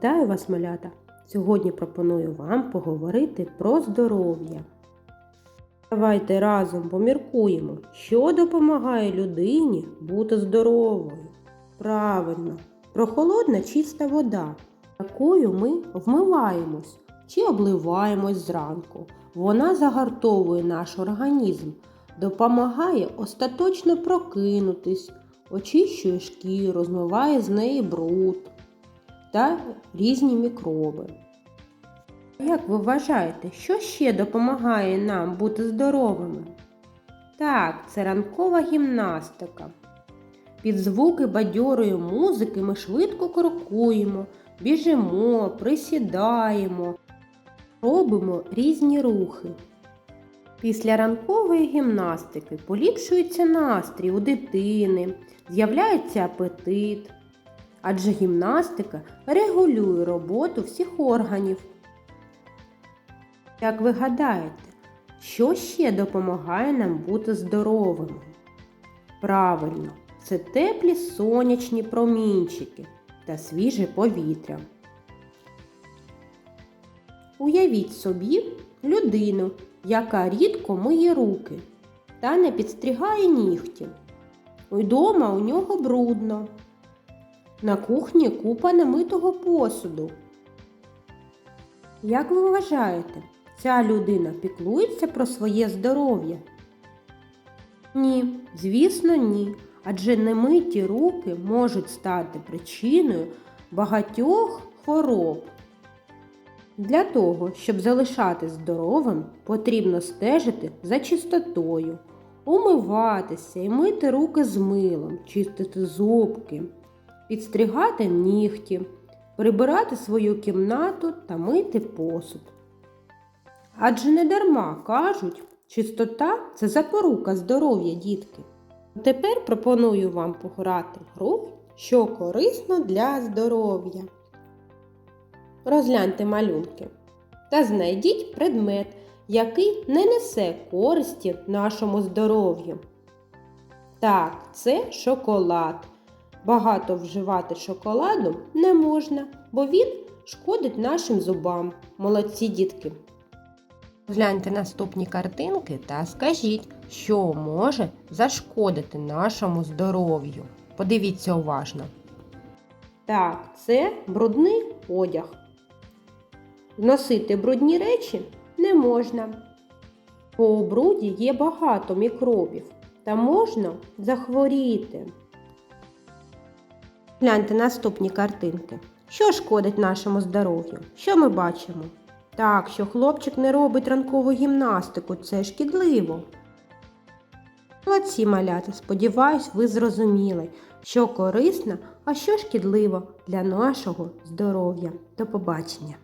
Вітаю вас, малята! Сьогодні пропоную вам поговорити про здоров'я. Давайте разом поміркуємо, що допомагає людині бути здоровою. Правильно, прохолодна чиста вода, якою ми вмиваємось чи обливаємось зранку. Вона загартовує наш організм, допомагає остаточно прокинутись, очищує шкіру, змиває з неї бруд та різні мікроби. Як ви вважаєте, що ще допомагає нам бути здоровими? Так, це ранкова гімнастика. Під звуки бадьорої музики ми швидко крокуємо, біжимо, присідаємо, робимо різні рухи. Після ранкової гімнастики поліпшується настрій у дитини, з'являється апетит, адже гімнастика регулює роботу всіх органів. Як ви гадаєте, що ще допомагає нам бути здоровими? Правильно, це теплі сонячні промінчики та свіже повітря. Уявіть собі людину, яка рідко миє руки та не підстригає нігті. Вдома у нього брудно. На кухні купа немитого посуду. Як ви вважаєте, ця людина піклується про своє здоров'я? Ні, звісно, ні. Адже немиті руки можуть стати причиною багатьох хвороб. Для того, щоб залишатись здоровим, потрібно стежити за чистотою, умиватися і мити руки з милом, чистити зубки, підстригати нігті, прибирати свою кімнату та мити посуд. Адже не дарма кажуть, чистота це запорука здоров'я дітки. Тепер пропоную вам пограти гру, що корисно для здоров'я. Розгляньте малюнки та знайдіть предмет, який не несе користі нашому здоров'ю. Так, це шоколад. Багато вживати шоколаду не можна, бо він шкодить нашим зубам. Молодці дітки. Гляньте наступні картинки та скажіть, що може зашкодити нашому здоров'ю. Подивіться уважно. Так, це брудний одяг. Носити брудні речі не можна. Бо у бруді є багато мікробів та можна захворіти. Гляньте наступні картинки. Що шкодить нашому здоров'ю? Що ми бачимо? Так, що хлопчик не робить ранкову гімнастику, це шкідливо. Молодці малята, сподіваюсь, ви зрозуміли, що корисно, а що шкідливо для нашого здоров'я. До побачення!